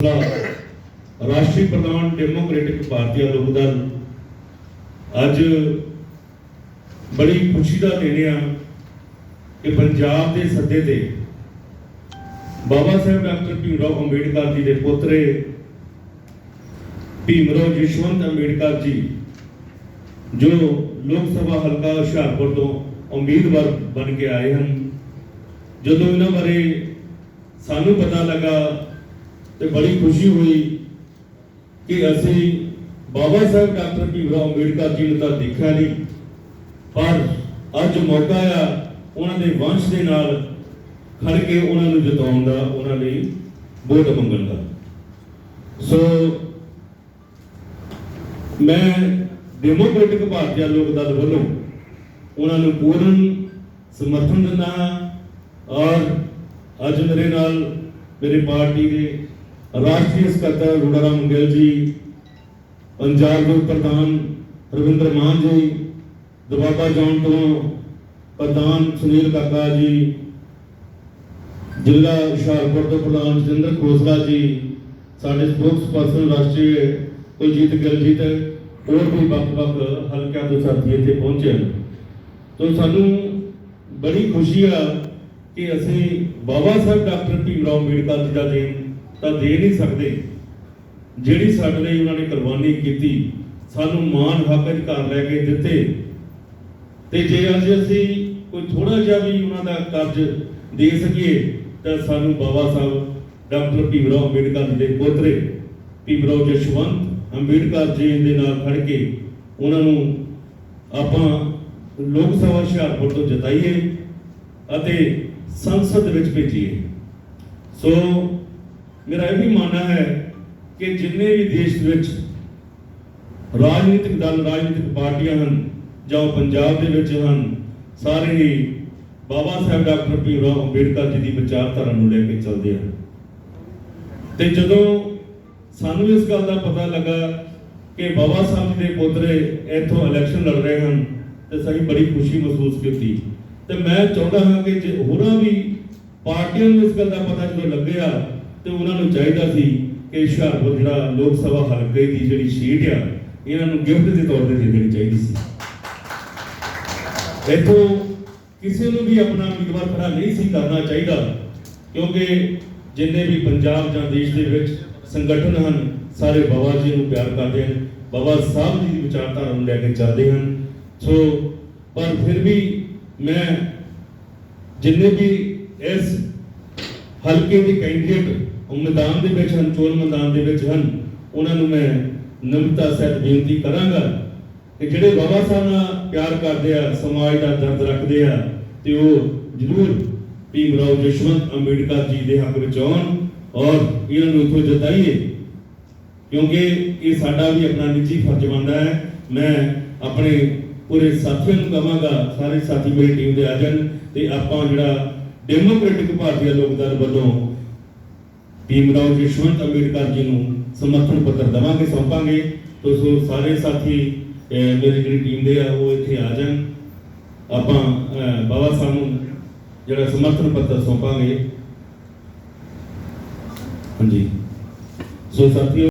ਰਾਸ਼ਟਰੀ ਪ੍ਰਧਾਨ ਡੈਮੋਕ੍ਰੈਟਿਕ ਭਾਰਤੀ ਲੋਕ ਅੱਜ ਬੜੀ ਖੁਸ਼ੀ ਦਾ ਦਿਨ ਆ ਕਿ ਪੰਜਾਬ ਦੇ ਸੱਦੇ ਤੇ ਬਾਬਾ ਸਾਹਿਬ ਡਾਕਟਰ ਭੀਮਰਾਓ ਅੰਬੇਡਕਰ ਜੀ ਦੇ ਪੁੱਤਰੇ ਭੀਮਰਾਓ ਯਸ਼ਵੰਤ ਅੰਬੇਡਕਰ ਜੀ, ਜੋ ਲੋਕ ਸਭਾ ਹਲਕਾ ਹੁਸ਼ਿਆਰਪੁਰ ਤੋਂ ਉਮੀਦਵਾਰ ਬਣ ਕੇ ਆਏ ਹਨ। ਜਦੋਂ ਇਹਨਾਂ ਬਾਰੇ ਸਾਨੂੰ ਪਤਾ ਲੱਗਾ ਤੇ ਬੜੀ ਖੁਸ਼ੀ ਹੋਈ ਕਿ ਅਸੀਂ ਬਾਬਾ ਸਾਹਿਬ ਡਾਕਟਰ ਭੀਮਰਾਓ ਅੰਬੇਡਕਰ ਜੀ ਨੂੰ ਤਾਂ ਦੇਖਿਆ ਨਹੀਂ, ਪਰ ਅੱਜ ਮੌਕਾ ਆ ਉਹਨਾਂ ਦੇ ਵੰਸ਼ ਦੇ ਨਾਲ ਖੜ ਕੇ ਉਹਨਾਂ ਨੂੰ ਜਿਤਾਉਣ ਦਾ, ਉਹਨਾਂ ਲਈ ਵੋਟ ਮੰਗਣ ਦਾ। ਸੋ ਮੈਂ ਡੈਮੋਕ੍ਰੈਟਿਕ ਭਾਰਤੀ ਲੋਕ ਦਲ ਵੱਲੋਂ ਉਹਨਾਂ ਨੂੰ ਪੂਰਨ ਸਮਰਥਨ ਦਿੰਦਾ ਹਾਂ ਔਰ ਅੱਜ ਮੇਰੇ ਨਾਲ ਮੇਰੇ ਪਾਰਟੀ ਦੇ ਰਾਸ਼ਟਰੀ ਸਕੱਤਰ ਰੂੜਾਰਾਮ ਮੰਗਲ ਜੀ, ਪੰਜਾਬ ਦੇ ਪ੍ਰਧਾਨ ਰਵਿੰਦਰ ਮਾਨ ਜੀ ਦਬਾਬਾ ਜੌਨ ਤੋਂ ਪ੍ਰਧਾਨ ਸੁਨੀਲ ਕਾਕਾ ਜੀ, ਜ਼ਿਲ੍ਹਾ ਹੁਸ਼ਿਆਰਪੁਰ ਤੋਂ ਪ੍ਰਧਾਨ ਜਤਿੰਦਰ ਖੋਸਲਾ ਜੀ, ਸਾਡੇ ਸਪੋਕਸਪਰਸਨ ਰਾਸ਼ਟਰੀ ਕੁਲਜੀਤ ਗਿੱਲ ਜੀ ਤੇ ਹੋਰ ਵੀ ਵੱਖ-ਵੱਖ ਹਲਕਿਆਂ ਦੇ ਸਾਥੀ ਇੱਥੇ ਪਹੁੰਚੇ ਹਨ। ਤੋ ਸਾਨੂੰ ਬੜੀ ਖੁਸ਼ੀ ਆ ਕਿ ਅਸੀਂ ਬਾਬਾ ਸਾਹਿਬ ਡਾਕਟਰ ਭੀਮ ਰਾਓ ਅੰਬੇਡਕਰ ਜੀ ਦਾ ਦੇਣ ਤਾਂ ਦੇ ਨਹੀਂ ਸਕਦੇ। ਜਿਹੜੀ ਸਾਡੇ ਲਈ ਉਹਨਾਂ ਨੇ ਕੁਰਬਾਨੀ ਕੀਤੀ, ਸਾਨੂੰ ਮਾਣ ਹੱਕ ਅਧਿਕਾਰ ਲੈ ਕੇ ਦਿੱਤੇ। ਤੇ ਜੇ ਅੱਜ ਅਸੀਂ ਕੋਈ ਥੋੜਾ ਜਿਹਾ ਵੀ ਉਹਨਾਂ ਦਾ ਕਰਜ਼ ਦੇ ਸਕੀਏ, ਤਾਂ ਸਾਨੂੰ ਬਾਬਾ ਸਾਹਿਬ, ਡਾਕਟਰ ਭੀਮਰਾਓ ਅੰਬੇਡਕਰ ਜੀ ਦੇ ਪੋਤਰੇ, ਭੀਮਰਾਓ ਜਸ਼ਵੰਤ ਅੰਬੇਡਕਰ ਜੀ ਦੇ ਨਾਲ ਖੜ ਕੇ ਉਹਨਾਂ ਨੂੰ ਆਪਾਂ ਲੋਕ ਸਭਾ ਹੁਸ਼ਿਆਰਪੁਰ ਤੋਂ ਜਤਾਈਏ ਅਤੇ ਸੰਸਦ ਵਿੱਚ ਭੇਜੀਏ। ਸੋ ਮੇਰਾ ਇਹ ਵੀ ਮੰਨਣਾ ਹੈ ਕਿ ਜਿੰਨੇ ਵੀ ਦੇਸ਼ ਵਿੱਚ ਰਾਜਨੀਤਿਕ ਦਲ, ਰਾਜਨੀਤਿਕ ਪਾਰਟੀਆਂ ਹਨ ਜਾਂ ਉਹ ਪੰਜਾਬ ਦੇ ਵਿੱਚ ਹਨ, ਸਾਰੇ ਹੀ ਬਾਬਾ ਸਾਹਿਬ ਡਾਕਟਰ ਭੀਮ ਰਾਓ ਅੰਬੇਡਕਰ ਜੀ ਦੀ ਵਿਚਾਰਧਾਰਾ ਨੂੰ ਲੈ ਕੇ ਚੱਲਦੇ ਹਨ। ਤੇ ਜਦੋਂ ਸਾਨੂੰ ਇਸ ਗੱਲ ਦਾ ਪਤਾ ਲੱਗਾ ਕਿ ਬਾਬਾ ਸਾਹਿਬ ਜੀ ਦੇ ਪੋਤਰੇ ਇੱਥੋਂ ਇਲੈਕਸ਼ਨ ਲੜ ਰਹੇ ਹਨ, ਤੇ ਸਹੀ ਬੜੀ ਖੁਸ਼ੀ ਮਹਿਸੂਸ ਕੀਤੀ। ਤੇ ਮੈਂ ਚਾਹੁੰਦਾ ਹਾਂ ਕਿ ਜੇ ਹੋਰਾਂ ਵੀ ਪਾਰਟੀਆਂ ਨੂੰ ਇਸ ਗੱਲ ਦਾ ਪਤਾ ਜਦੋਂ ਲੱਗਿਆ ਤੇ ਉਹਨਾਂ ਨੂੰ ਚਾਹੀਦਾ ਸੀ ਕਿ ਹੁਸ਼ਿਆਰਪੁਰ ਜਿਹੜਾ ਲੋਕ ਸਭਾ ਹਲਕੇ ਦੀ ਜਿਹੜੀ ਸੀਟ ਆ, ਇਹਨਾਂ ਨੂੰ ਗਿਫਟ ਦੇ ਤੌਰ ਤੇ ਦੇਣੀ ਚਾਹੀਦੀ ਸੀ। ਇੱਥੋਂ ਕਿਸੇ ਨੂੰ ਵੀ ਆਪਣਾ ਉਮੀਦਵਾਰ ਖੜਾ ਨਹੀਂ ਸੀ ਕਰਨਾ ਚਾਹੀਦਾ, ਕਿਉਂਕਿ ਜਿੰਨੇ ਵੀ ਪੰਜਾਬ ਜਾਂ ਦੇਸ਼ ਦੇ ਵਿੱਚ ਸੰਗਠਨ ਹਨ, ਸਾਰੇ ਬਾਬਾ ਜੀ ਨੂੰ ਪਿਆਰ ਕਰਦੇ ਹਨ, ਬਾਬਾ ਸਾਹਿਬ ਜੀ ਦੀ ਵਿਚਾਰਧਾਰਾ ਨੂੰ ਲੈ ਕੇ ਚੱਲਦੇ ਹਨ। ਸੋ, ਪਰ ਫਿਰ ਵੀ ਮੈਂ ਜਿੰਨੇ ਵੀ ਇਸ ਹਲਕੇ ਦੇ ਕੈਂਡੀਡੇਟ ਮੈਦਾਨ ਦੇ ਵਿੱਚ ਹਨ, ਚੋਣ ਮੈਦਾਨ ਦੇ ਵਿੱਚ ਹਨ। ਉਹਨਾਂ ਨੂੰ ਮੈਂ ਨਮਤਾ ਸਹਿਤ ਬੇਨਤੀ ਕਰਾਂਗਾ ਕਿ ਜਿਹੜੇ ਬਾਬਾ ਸਾਹਿਬ ਨਾਲ ਪਿਆਰ ਕਰਦੇ ਆ, ਸਮਾਜ ਦਾ ਦਰਦ ਰੱਖਦੇ ਆ, ਤੇ ਉਹ ਜ਼ਰੂਰ ਭੀਮ ਰਾਓ ਜਸ਼ਵੰਤ ਅੰਬੇਡਕਰ ਜੀ ਦੇ ਹੱਕ ਵਿੱਚ ਆਉਣ ਔਰ ਇਹਨਾਂ ਨੂੰ ਇੱਥੋਂ ਜਤਾਈਏ। ਕਿਉਂਕਿ ਇਹ ਸਾਡਾ ਵੀ ਆਪਣਾ ਨਿੱਜੀ ਫਰਜ਼ ਬਣਦਾ ਹੈ। ਮੈਂ ਆਪਣੇ ਪੂਰੇ ਸਾਥੀਆਂ ਨੂੰ ਕਹਾਂਗਾ, ਸਾਰੇ ਸਾਥੀ ਮੇਰੀ ਟੀਮ ਦੇ ਆ ਜਾਣ ਤੇ ਆਪਾਂ ਜਿਹੜਾ ਡੈਮੋਕ੍ਰੈਟਿਕ ਭਾਰਤੀ ਲੋਕ ਵੱਲੋਂ ਭੀਮਰਾਓ ਯਸ਼ਵੰਤ ਅੰਬੇਡਕਰ ਜੀ ਨੂੰ ਸਮਰਥਨ ਪੱਤਰ ਦਵਾਂਗੇ ਸੌਂਪਾਂਗੇ। ਤੋ ਸੋ ਸਾਰੇ ਸਾਥੀ ਅਹ, ਮੇਰੀ ਜਿਹੜੀ ਟੀਮ ਦੇ ਆ ਉਹ ਇੱਥੇ ਆ ਜਾਣ। ਆਪਾਂ ਬਾਬਾ ਸਾਹਿਬ ਨੂੰ ਜਿਹੜਾ ਸਮਰਥਨ ਪੱਤਰ ਸੌਂਪਾਂਗੇ। ਹਾਂਜੀ। ਸੋ ਸਾਥੀਓ